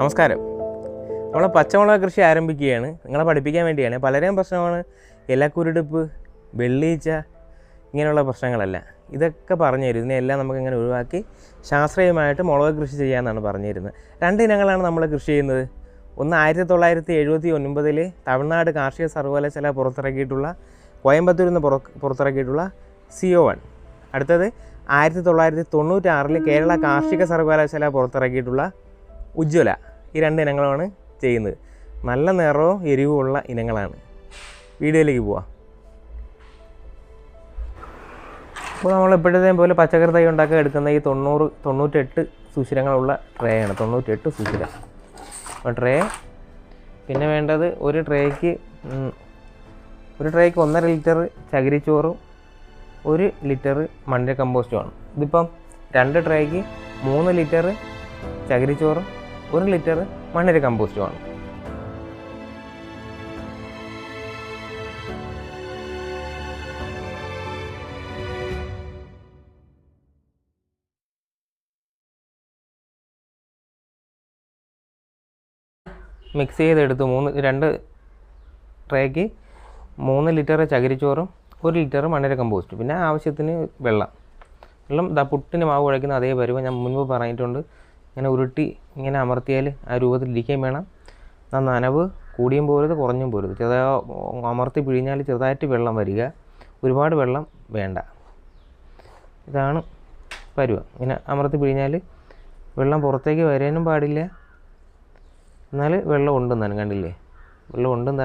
നമസ്കാരം. നമ്മൾ പച്ചമുളക് കൃഷി ആരംഭിക്കുകയാണ്. നിങ്ങളെ പഠിപ്പിക്കാൻ വേണ്ടിയാണ്. പലരെയും പ്രശ്നമാണ് ഇലക്കുരുടിപ്പ് വെള്ളീച്ച ഇങ്ങനെയുള്ള പ്രശ്നങ്ങളല്ല. ഇതൊക്കെ പറഞ്ഞു തരും ഇതിനെല്ലാം നമുക്ക് ഇങ്ങനെ ഒഴിവാക്കി ശാസ്ത്രീയമായിട്ട് മുളക് കൃഷി ചെയ്യാമെന്നാണ് പറഞ്ഞു തരുന്നത് രണ്ട് ഇനങ്ങളാണ് നമ്മൾ കൃഷി ചെയ്യുന്നത്. ഒന്ന് ആയിരത്തി തൊള്ളായിരത്തി എഴുപത്തി ഒൻപതിൽ തമിഴ്നാട് കാർഷിക സർവകലാശാല പുറത്തിറക്കിയിട്ടുള്ള കോയമ്പത്തൂരിൽ നിന്ന് പുറ പുറത്തിറക്കിയിട്ടുള്ള സിഒ വൺ അടുത്തത് ആയിരത്തി തൊള്ളായിരത്തി തൊണ്ണൂറ്റാറിൽ കേരള കാർഷിക സർവകലാശാല പുറത്തിറക്കിയിട്ടുള്ള ഉജ്ജ്വല. ഈ രണ്ട് ഇനങ്ങളാണ് ചെയ്യുന്നത്. നല്ല നിറവും എരിവുമുള്ള ഇനങ്ങളാണ്. വീഡിയോയിലേക്ക് പോവാം. അപ്പോൾ നമ്മൾ ഇപ്പോഴത്തെ പോലെ പച്ചക്കറി തൈ ഉണ്ടാക്കാൻ എടുക്കുന്ന ഈ തൊണ്ണൂറ് തൊണ്ണൂറ്റെട്ട് സുഷിരങ്ങളുള്ള ട്രേ ആണ്. തൊണ്ണൂറ്റെട്ട് സുഷിര. അപ്പോൾ ട്രേ പിന്നെ വേണ്ടത് ഒരു ട്രേക്ക് ഒരു ട്രേക്ക് ഒന്നര ലിറ്റർ ചകിരിച്ചോറും ഒരു ലിറ്റർ മണ്ണിര കമ്പോസ്റ്റുമാണ് ഇതിപ്പം രണ്ട് ട്രേക്ക് മൂന്ന് ലിറ്റർ ചകിരിച്ചോറും ഒരു ലിറ്റർ മണ്ണിര കമ്പോസ്റ്റുമാണ് മിക്സ് ചെയ്തെടുത്ത് മൂന്ന് രണ്ട് ട്രേക്ക് മൂന്ന് ലിറ്റർ ചകിരിച്ചോറും ഒരു ലിറ്റർ മണ്ണിര കമ്പോസ്റ്റ് പിന്നെ ആവശ്യത്തിന് വെള്ളം. വെള്ളം ദാ പുട്ടിന് മാവ് കുഴക്കുന്ന അതേ പരുവം ഞാൻ മുൻപ് പറഞ്ഞിട്ടുണ്ട്. ഇങ്ങനെ ഉരുട്ടി ഇങ്ങനെ അമർത്തിയാൽ ആ രൂപത്തിൽ ഇരിക്കുകയും വേണം. ആ നനവ് കൂടിയും പോരുത് കുറഞ്ഞും പോരുത്. ചെറുതായ അമർത്തി പിഴിഞ്ഞാൽ ചെറുതായിട്ട് വെള്ളം വരിക. ഒരുപാട് വെള്ളം വേണ്ട. ഇതാണ് പരുവ. ഇങ്ങനെ അമർത്തി പിഴിഞ്ഞാൽ വെള്ളം പുറത്തേക്ക് വരാനും പാടില്ല. എന്നാൽ വെള്ളം ഉണ്ടും കണ്ടില്ലേ? വെള്ളം ഉണ്ടും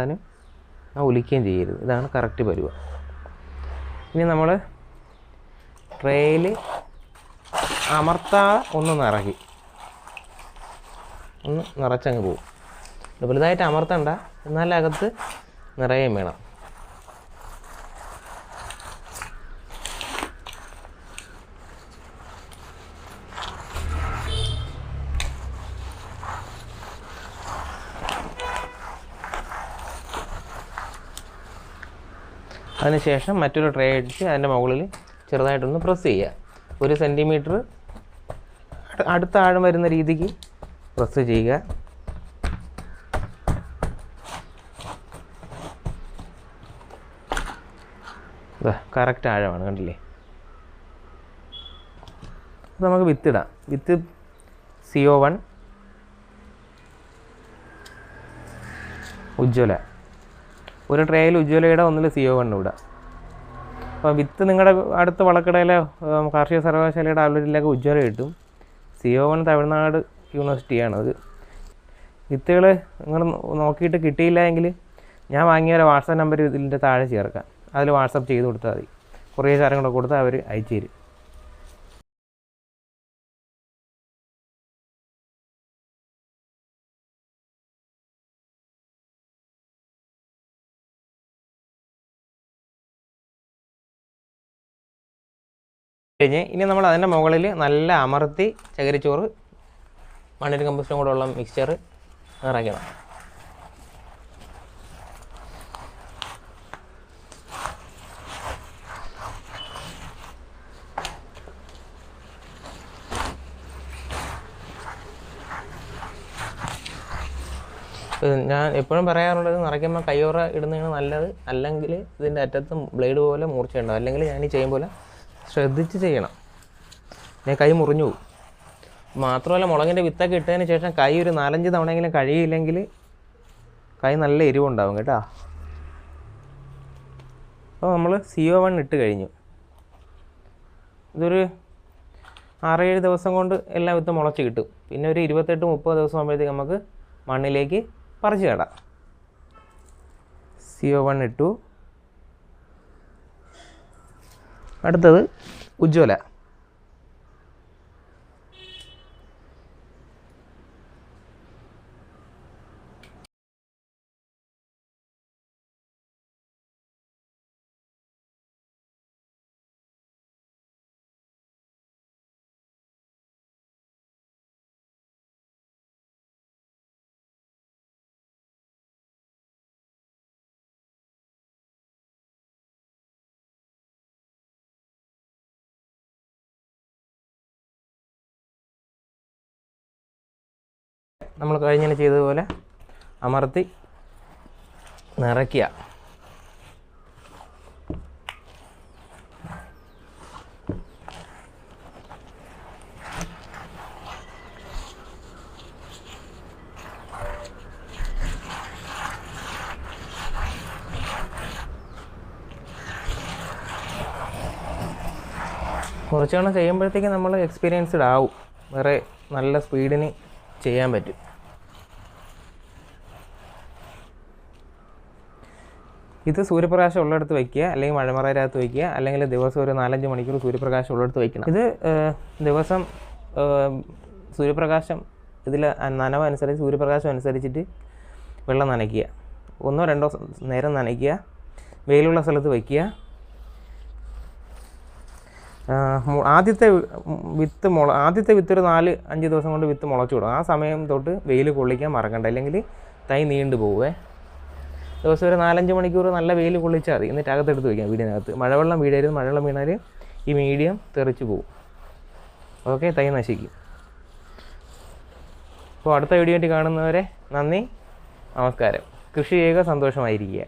ആ ഒലിക്കുകയും ചെയ്യരുത്. ഇതാണ് കറക്റ്റ് പരുവ. ഇനി നമ്മൾ ട്രേയിൽ അമർത്താതെ ഒന്ന് നിറക്കി ഒന്ന് നിറച്ചങ്ങ് പോകും വലുതായിട്ട് അമർത്തണ്ട. എന്നാൽ അകത്ത് നിറയുകയും വേണം. അതിനുശേഷം മറ്റൊരു ട്രേ അടിച്ച് അതിന്റെ മുകളിൽ ചെറുതായിട്ടൊന്ന് പ്രസ് ചെയ്യുക. ഒരു സെന്റിമീറ്റർ അടുത്ത ആഴം വരുന്ന രീതിക്ക് പ്രസ് ചെയ്യുക. കറക്റ്റ് ആഴമാണ് കണ്ടില്ലേ? നമുക്ക് വിത്തിടാം വിത്ത് സി ഒ വൺ ഉജ്ജ്വല. ഒരു ട്രേയിൽ ഉജ്ജ്വലയുടെ ഒന്നിൽ സി ഒ വൺ ഇടാം. അപ്പോൾ വിത്ത് നിങ്ങളുടെ അടുത്ത വളക്കടയിലെ കാർഷിക സർവകലാശാലയുടെ ആളുകളിലൊക്കെ ഉജ്ജ്വല കിട്ടും. സി ഒ വൺ തമിഴ്നാട് യൂണിവേഴ്സിറ്റിയാണ്. അത് വിത്തുകൾ നിങ്ങൾ നോക്കിയിട്ട് കിട്ടിയില്ല എങ്കിൽ ഞാൻ വാങ്ങിയ ഒരു വാട്സാപ്പ് നമ്പർ ഇതിന്റെ താഴെ ചേർക്കാം. അതിൽ വാട്സപ്പ് ചെയ്ത് കൊടുത്താൽ മതി. കുറേ കാര്യങ്ങളൊക്കെ കൊടുത്താൽ അവർ അയച്ചു തരും. കഴിഞ്ഞ് ഇനി നമ്മൾ അതിന്റെ മുകളിൽ നല്ല അമർത്തി ചകിരിച്ചോറ് മണ്ണിര കമ്പോസ്റ്റും കൂടെ ഉള്ള മിക്സ്ചർ ഇത് ഞാൻ എപ്പോഴും പറയാറുള്ളത് നിറയ്ക്കുമ്പോൾ കയ്യോറ ഇടുന്നതാണ് നല്ലത്. അല്ലെങ്കിൽ ഇതിന്റെ അറ്റത്ത് ബ്ലേഡ് പോലെ മൂർച്ചയുണ്ടാവും. അല്ലെങ്കിൽ ഞാൻ ഈ ചെയ്യും പോലെ ശ്രദ്ധിച്ച് ചെയ്യണം. ഞാൻ കൈ മുറിഞ്ഞു പോകും. മാത്രമല്ല മുളകിന്റെ വിത്തൊക്കെ ഇട്ടതിന് ശേഷം കൈ ഒരു നാലഞ്ച് തവണയെങ്കിലും കഴിയില്ലെങ്കിൽ കൈ നല്ല എരിവുണ്ടാവും കേട്ടോ. അപ്പോൾ നമ്മൾ സി ഒ വൺ ഇട്ട് കഴിഞ്ഞു. ഇതൊരു ആറേഴ് ദിവസം കൊണ്ട് എല്ലാ വിത്തും മുളച്ച് കിട്ടും. പിന്നെ ഒരു ഇരുപത്തെട്ട് മുപ്പത് ദിവസം ആകുമ്പോഴത്തേക്ക് നമുക്ക് മണ്ണിലേക്ക് പറിച്ച് നടാം. സി ഒ വൺ ഇട്ടു. അടുത്തത് ഉജ്ജ്വല. നമ്മൾ കഴിഞ്ഞ ചെയ്തതുപോലെ അമർത്തി നിറയ്ക്കുക. കുറച്ച് ചെയ്യുമ്പോഴത്തേക്ക് നമ്മൾ എക്സ്പീരിയൻസ്ഡ് ആവും. വേറെ നല്ല സ്പീഡിന് ചെയ്യാൻ പറ്റും. ഇത് സൂര്യപ്രകാശം ഉള്ളിടത്ത് വയ്ക്കുക അല്ലെങ്കിൽ മഴമറയിലകത്ത് വയ്ക്കുക അല്ലെങ്കിൽ ദിവസം ഒരു നാലഞ്ച് മണിക്കൂർ സൂര്യപ്രകാശം ഉള്ളിടത്ത് വയ്ക്കണം ഇത് ദിവസം സൂര്യപ്രകാശം ഇതിൽ നനവ് അനുസരിച്ച് സൂര്യപ്രകാശം അനുസരിച്ചിട്ട് വെള്ളം നനയ്ക്കുക. ഒന്നോ രണ്ടോ നേരം നനയ്ക്കുക. വെയിലുള്ള സ്ഥലത്ത് വയ്ക്കുക ആദ്യത്തെ വിത്ത് മുള ആദ്യത്തെ വിത്ത് ഒരു നാല് അഞ്ച് ദിവസം കൊണ്ട് വിത്ത് മുളച്ചു വിടും. ആ സമയം തൊട്ട് വെയിൽ കൊള്ളിക്കാൻ മറക്കണ്ട. അല്ലെങ്കിൽ തൈ നീണ്ടു പോവേ. ദിവസം ഒരു നാലഞ്ച് മണിക്കൂർ നല്ല വെയിൽ കൊള്ളിച്ചാൽ മതി. എന്നിട്ട് അകത്തെടുത്ത് വയ്ക്കാം വീടിനകത്ത്. മഴവെള്ളം വീഴരുത്. മഴവെള്ളം വീണാൽ ഈ മീഡിയം തെറിച്ച് പോകും ഓക്കെ തൈ നശിക്കും. അപ്പോൾ അടുത്ത വീഡിയോ ആയിട്ട് കാണുന്നവരെ നന്ദി. നമസ്കാരം. കൃഷി ചെയ്യുക സന്തോഷമായിരിക്കുക.